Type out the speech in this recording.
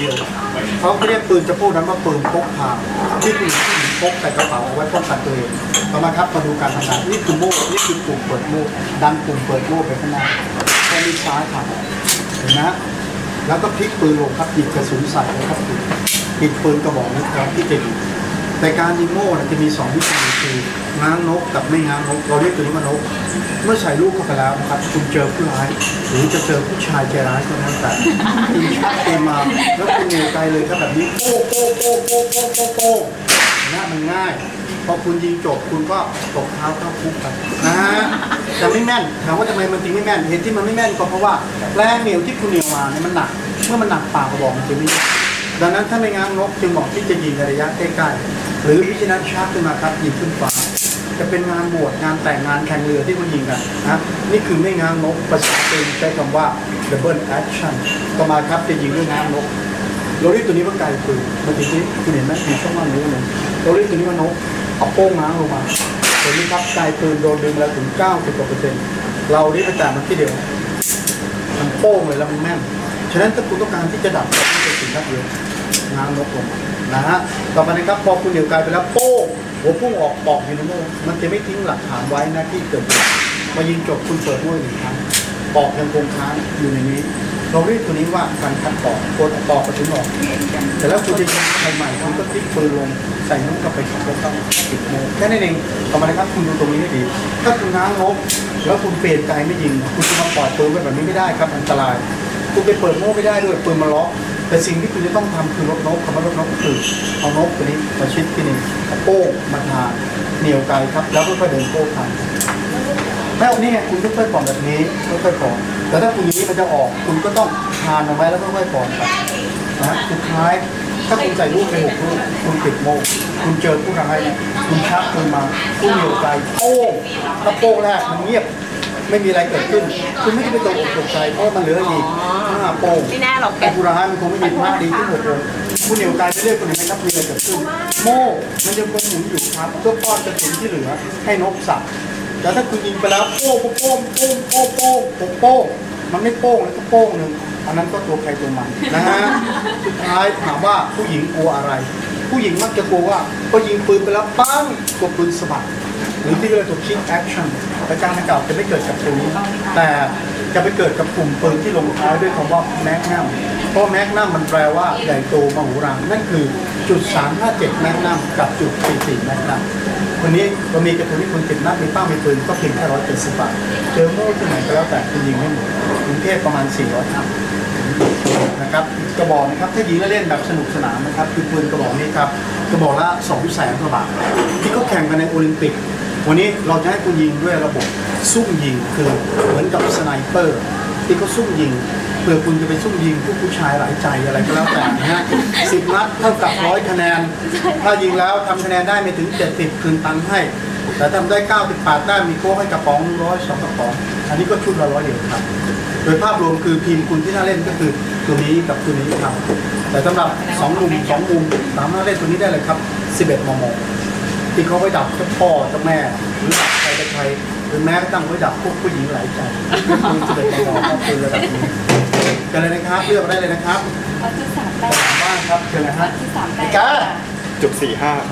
เดียวเขาเรียกปืนจะพูดนั้นว่าปืนพกพาที่ผู้หญิงผู้หญิงพกใส่กระเป๋าเอาไว้ป้องกันตัวเองต่อมาครับมาดูการทำงานนี่คือโม่นี่คือปุ่มเปิดโม่ดันปุ่มเปิดโม่ไปข้างหน้าแค่นี้ซ้ายผ่านเห็นไหมแล้วก็พลิกปืนลงครับหยิบกระสุนใส่แล้วครับปิดปิดปืนกระบอกนั้ครับที่จะยิงแต่การยิงโม่จะมีสองวิธีคือ ง้างนกกับไม่ง้างนกเราเรียกตัวนี้ว่านก เมื่อใส่ลูกเข้าไปแล้วนะครับคุณเจอผู้ร้าย หรือจะเจอผู้ชายใจร้ายก็แล้วแต่คุณชักเกมมาแล้วคุณเหนียวไกลเลยครับแบบนี้โป้โป้โป้โป้โป้โป้โป้นะมันง่ายพอคุณยิงจบคุณก็ตกเท้าเข้าคุกไปนะฮะแต่ไม่แม่นถามว่าทำไมมันถึงไม่แม่นเหตุที่มันไม่แม่นก็เพราะว่าแรงเหนียวที่คุณเหนียวมาเนี่ยมันหนัก เมื่อมันหนักปากกระบอกมันจะไม่แม่นดังนั้นถ้าไม่ง้างนกจึงบอกที่จะยิงระยะใกล้ๆหรือพิจารณาชักขึ้นมาครับยิงขึ้นฟ้า จะเป็นงานบวชงานแต่งงานแข่งเรือที่คุณยิงกันนะนี่คือไม่ง้างนกภาษาจีนใช้คำว่า double action ต่อมาครับจะยิงด้วยง้างนกเราเรียกตัวนี้ว่าไกลปืนเมื่อกี้นี้คุณเห็นไหมมีช่องว่างนิ้วหนึ่งเราเรียกตัวนี้ว่านกเอาโป้งง้างลงมาตัวนี้ครับไกลปืนโดนดึงแล้วถึง90กว่าเปอร์เซ็นต์เราเรียกไปแต่มันที่เดียวมันโป้งเลยแล้วมันแม่นฉะนั้นถ้าคุณต้องการที่จะดับก็ต้องเป็นสิ่งนักเดียวง้างนกลงมานะฮะต่อไปนะครับพอคุณเดี่ยวกลายไปแล้วโป้ง หัวพุ่งออกปอกอยู่ในโม่มันจะไม่ทิ้งหลักฐานไว้นะที่เกิดมายิงจบคุณเปิดโม่หนึ่งครั้งปอกยังคงค้างอยู่ในนี้ เราเรียกตัวนี้ว่าการคัดปอกโคนปอกกระสุนออก แต่แล้วคุณจะยิงใหม่ๆคุณก็ทิ้งปืนลงใส่น้ำกลับไปขับแล้วก็ปิดโมแค่นั้นเองต่อมานะครับคุณดูตรงนี้ให้ดี ถ้าคุณง้างนกแล้วคุณเปลี่ยนใจไม่ยิง คุณจะมาปล่อยปืนไว้แบบนี้ไม่ได้ครับอันตราย คุณไปเปิดโม่ไม่ได้ด้วยปืนมาล็อก แต่สิ่งที่คุณจะต้องทำคือลดนกคำว่าลดนกคือเอานกตัวนี้มาชิดที่นี่เอาโป้งมาทาเหนียวไกลครับ แล้วค่อยๆเดินโป้งทางแล้วนี่คุณค่อยๆปล่อนแบบนี้ค่อยๆปล่อนแต่ถ้าคุณอย่างนี้มันจะออก คุณก็ต้องทานเอาไว้แล้วค่อยๆปล่อนไปนะสุดท้ายถ้าคุณใส่ลูกไปหกลูกคุณปิดโม่คุณเจอผู้ร้ายคุณชักปืนมาคุณเหนียวไกลโป้งถ้าโป้งแรกมันเงียบ ไม่มีอะไรเกิดขึ้น คุณไม่ได้ไปตกอกตกใจเพราะว่ามันเหลืออีกห้าโป้งไม่แน่หรอกแกแต่ผู้ร้ายมันคงไม่มีพลาดดีที่หกเลยคุณเหนียวกายไปเรื่อยคุณเห็นไหมครับมีอะไรเกิดขึ้น โม่มันยังคงหมุนอยู่ครับเพื่อป้อนกระสุนที่เหลือให้นกสับแต่ถ้าคุณยิงไปแล้วโป้งโป้งโป้งโป้งโป้งโป้งโป้งมันไม่โป้งแล้วก็โป้งหนึ่งอันนั้นก็ตัวใครตัวมันนะฮะสุดท้ายถามว่าผู้หญิงกลัวอะไร ผู้หญิงมักจะกลัวว่าพอยิงปืนไปแล้วปั้งกดปืนสะบัด หรือที่เรียกว่าตัวคิกแอคชั่นแต่การดังกล่าวจะไม่เกิดกับตัวนี้ แต่จะไปเกิดกับกลุ่มปืนที่ลงท้ายด้วยคำว่าแมกนัมเพราะแมกนัมมันแปลว่าใหญ่โตมโหฬารนั่นคือจุด 357 แมกนัมกับจุด 44 แมกนัมวันนี้เรามีกระสุนที่คุณติดนัดมีเป้ามีปืนก็เพียงแค่170บบาทเจอโม่ที่ไหนก็แล้วแต่คุณยิงไม่หมดกรุงเทพประมาณ 400ครับนะครับกระบอกนะครับถ้ายิงและเล่นแบบสนุกสนานนะครับคือปืนกระบอกนี้ครับกระบอกละ2แสนกว่าบาทที่เขาแข่งกันในโอลิมปิก วันนี้เราจะให้คุณยิงด้วยระบบซุ่มยิงคือเหมือนกับสไนเปอร์ ที่เขาซุ่มยิงเพื่อคุณจะไปซุ่มยิงผู้ผู้ชายหลายใจอะไรก็แล้วแต่นะฮะสิบนัดเท่ากับร้อยคะแนน ถ้ายิงแล้วทำคะแนนได้ไม่ถึง70คืนตังค์ให้ แต่ทำได้98ได้มีโค้ให้กระป๋องร้อยสองกระป๋อง อันนี้ก็ชุดละร้อยเดียวครับ โดยภาพรวมคือทีมคุณที่น่าเล่นก็คือตัวนี้กับตัวนี้ครับ แต่สำหรับสองมุมสองมุมสามารถเล่นตัวนี้ได้เลยครับ11มม ที่เขาไว้ดับเจ้าพ่อเจ้าแม่หรือดับใครกับใครหรือแม้กระทั่งไว้ดับพวกผู้หญิงหลายใจคือ11มมก็คือระดับนี้กันเลยนะครับเลือกได้เลยนะครับ เอาที่สามแปดบ้านครับเชิญนะฮะที่สามแปดจ้าจุดสี่ห้าครับ